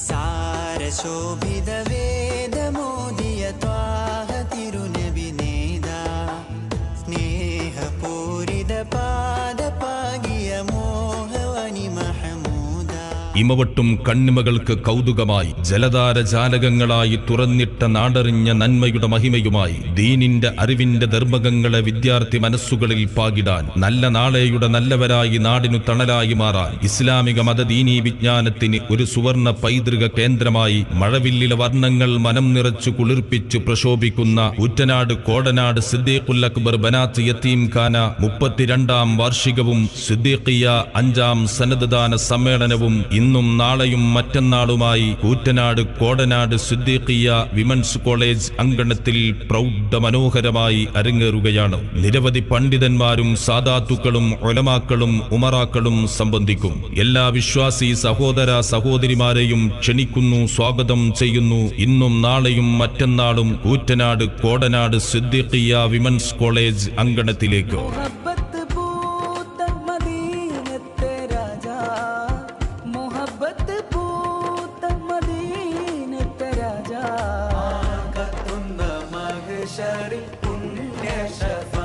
सारशोभिदवेद मोदि यत्वाहतिरुन स्नेहपूरिदपा ഇമവട്ടും കണ്ണിമകൾക്ക് കൗതുകമായി ജലധാര ജാലകങ്ങളായി തുറന്നിട്ട നാടറിഞ്ഞ നന്മയുടെ മഹിമയുമായി ദീനിന്റെ അറിവിന്റെ ധർമ്മകങ്ങളെ വിദ്യാർത്ഥി മനസ്സുകളിൽ പാകിടാൻ നല്ല നാളെയുടെ നല്ലവരായി നാടിനു തണലായി മാറാൻ ഇസ്ലാമിക മതദീനീ വിജ്ഞാനത്തിന് ഒരു സുവർണ പൈതൃക കേന്ദ്രമായി മഴവില്ലിലെ വർണങ്ങൾ മനം നിറച്ചു കുളിർപ്പിച്ചു പ്രശോഭിക്കുന്ന ഉറ്റനാട് കോടനാട് സിദ്ദീഖുൽ അക്ബർ ബനാത്ത് യത്തീം ഖാന മുപ്പത്തിരണ്ടാം വാർഷികവും സിദ്ദീഖിയ അഞ്ചാം സന്നദ്ധദാന സമ്മേളനവും ഇന്നും നാളെയും മറ്റന്നാളുമായി കൂറ്റനാട് കോടനാട് സിദ്ദീഖിയ വിമൻസ് കോളേജ് അങ്കണത്തിൽ പ്രൗഢ മനോഹരമായി അരങ്ങേറുകയാണ്. നിരവധി പണ്ഡിതന്മാരും സാദാത്തുക്കളും ഒലമാക്കളും ഉമറാക്കളും സംബന്ധിക്കും. എല്ലാ വിശ്വാസി സഹോദര സഹോദരിമാരെയും ക്ഷണിക്കുന്നു സ്വാഗതം ചെയ്യുന്നു. ഇന്നും നാളെയും മറ്റന്നാളും കൂറ്റനാട് കോടനാട് സിദ്ദീഖിയ വിമൻസ് കോളേജ് അങ്കണത്തിലേക്ക്. yourself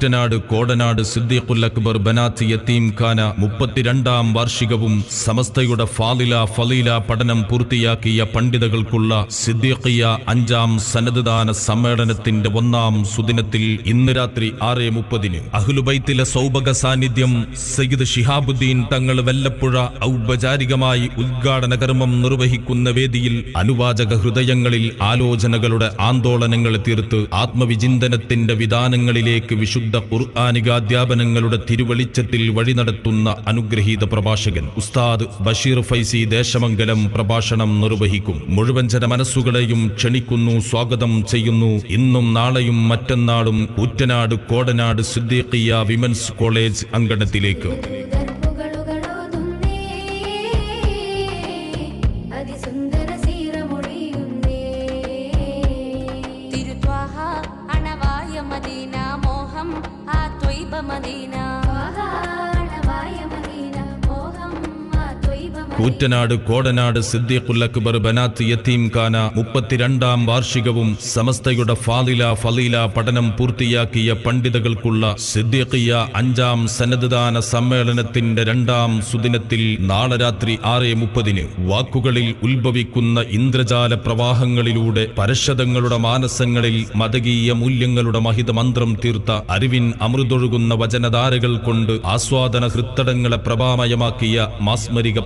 കൂറ്റനാട് കോടനാട് സിദ്ദീഖുൽ അക്ബർ ബനാത്ത് യത്തീം ഖാന മുപ്പത്തിരണ്ടാം വാർഷികവും സമസ്തയുടെ ഫാലില ഫലീല പഠനം പൂർത്തിയാക്കിയ പണ്ഡിതകൾക്കുള്ള സിദ്ദീഖിയ അഞ്ചാം സന്നദ്ധദാന സമ്മേളനത്തിന്റെ ഒന്നാം സുദിനത്തിൽ ഇന്ന് രാത്രി ആറ് മുപ്പതിന്. അഹ്ലുബൈത്തിലെ സൗഭക സാന്നിധ്യം സയ്യിദ് ഷിഹാബുദ്ദീൻ തങ്ങൾ വെല്ലപ്പുഴ ഔപചാരികമായി ഉദ്ഘാടന കർമ്മം നിർവഹിക്കുന്ന വേദിയിൽ അനുവാചക ഹൃദയങ്ങളിൽ ആലോചനകളുടെ ആന്തോളനങ്ങൾ തീർത്ത് ആത്മവിചിന്തനത്തിന്റെ വിധാനങ്ങളിലേക്ക് വിശുദ്ധ ഖുർആാനികാധ്യാപനങ്ങളുടെ തിരുവെളിച്ചത്തിൽ വഴി നടത്തുന്ന അനുഗ്രഹീത പ്രഭാഷകൻ ഉസ്താദ് ബഷീർ ഫൈസി ദേശമംഗലം പ്രഭാഷണം നിർവഹിക്കും. മുഴുവൻ ജന മനസ്സുകളെയും ക്ഷണിക്കുന്നു സ്വാഗതം ചെയ്യുന്നു. ഇന്നും നാളെയും മറ്റന്നാളും Koottanad Kodanad Siddiqiya women's college അങ്കണത്തിലേക്ക്. Medina Atui pa Medina. Ah, ah, ah. Koottanad Kodanad Siddiqul Akbar Banath Yatheem Khana മുപ്പത്തിരണ്ടാം വാർഷികവും സമസ്തയുടെ ഫാലില ഫലീല പഠനം പൂർത്തിയാക്കിയ പണ്ഡിതകൾക്കുള്ള സിദ്ദീഖിയ അഞ്ചാം സന്നദ്ധദാന സമ്മേളനത്തിന്റെ രണ്ടാം സുദിനത്തിൽ നാളെ രാത്രി ആറ് മുപ്പതിന് വാക്കുകളിൽ ഉത്ഭവിക്കുന്ന ഇന്ദ്രജാല പ്രവാഹങ്ങളിലൂടെ പരശതങ്ങളുടെ മാനസങ്ങളിൽ മതകീയ മൂല്യങ്ങളുടെ മഹിത മന്ത്രം തീർത്ത അറിവിൻ അമൃതൊഴുകുന്ന വചനധാരകൾ കൊണ്ട് ആസ്വാദന ഹൃത്തടങ്ങളെ പ്രഭാമയമാക്കിയ മാസ്മരിക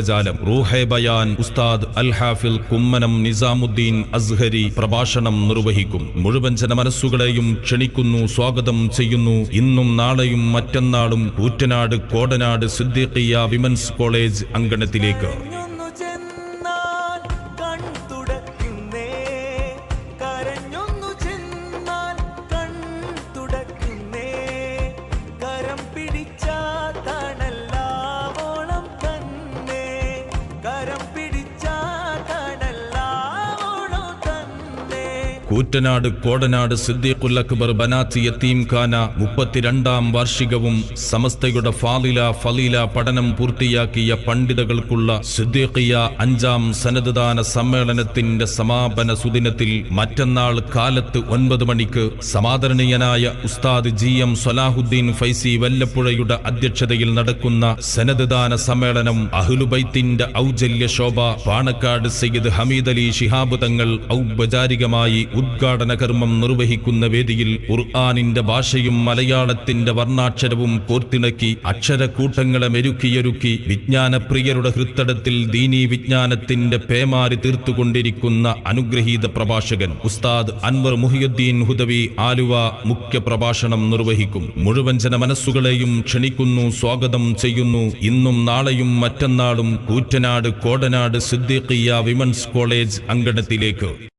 പ്രസംഗജാലം റൂഹെ ബയാൻ ഉസ്താദ് അൽ ഹാഫിൽ കുമ്മനം നിസാമുദ്ദീൻ അസ്ഹരി പ്രഭാഷണം നിർവഹിക്കും. മുഴുവൻ ജനമനസ്സുകളെയും ക്ഷണിക്കുന്നു സ്വാഗതം ചെയ്യുന്നു. ഇന്നും നാളെയും മറ്റന്നാളും കൂറ്റനാട് കോടനാട് സിദ്ദീഖിയ വിമൻസ് കോളേജ് അങ്കണത്തിലേക്ക്. കൂറ്റനാട് കോടനാട് സിദ്ദീഖുൽ അക്ബർ യത്തീം ഖാന മുപ്പത്തിരണ്ടാം വാർഷികവും സമസ്തയുടെ ഫാലില ഫലീല പഠനം പൂർത്തിയാക്കിയ പണ്ഡിതകൾക്കുള്ള സിദ്ദീഖിയ അഞ്ചാം സന്നദ്ധദാന സമ്മേളനത്തിന്റെ സമാപന സുദിനത്തിൽ മറ്റന്നാൾ കാലത്ത് ഒൻപത് മണിക്ക് സമാദരണീയനായ ഉസ്താദ് ജി എം സലാഹുദ്ദീൻ ഫൈസി വല്ലപ്പുഴയുടെ അധ്യക്ഷതയിൽ നടക്കുന്ന സന്നദ്ധദാന സമ്മേളനം അഹ്ലുബൈത്തിന്റെ ഔജല്യ ശോഭ പാണക്കാട് സയ്യിദ് ഹമീദ് അലി ശിഹാബ് തങ്ങൾ ഔപചാരികമായി ഉദ്ഘാടന കർമ്മം നിർവഹിക്കുന്ന വേദിയിൽ ഖുർആാനിന്റെ ഭാഷയും മലയാളത്തിന്റെ വർണാക്ഷരവും കോർത്തിണക്കി അക്ഷരക്കൂട്ടങ്ങളെ മെരുക്കിയൊരുക്കി വിജ്ഞാനപ്രിയരുടെ ഹൃത്തടത്തിൽ ദീനീ വിജ്ഞാനത്തിന്റെ പേമാരി തീർത്തുകൊണ്ടിരിക്കുന്ന അനുഗ്രഹീത പ്രഭാഷകൻ ഉസ്താദ് അൻവർ മുഹിയുദ്ദീൻ ഹുദവി ആലുവ മുഖ്യ പ്രഭാഷണം നിർവഹിക്കും. മുഴുവൻ ജന മനസ്സുകളെയും ക്ഷണിക്കുന്നു സ്വാഗതം ചെയ്യുന്നു. ഇന്നും നാളെയും മറ്റന്നാളും കൂറ്റനാട് കോടനാട് സിദ്ദീഖിയ വിമൻസ് കോളേജ് അങ്കണത്തിലേക്ക്.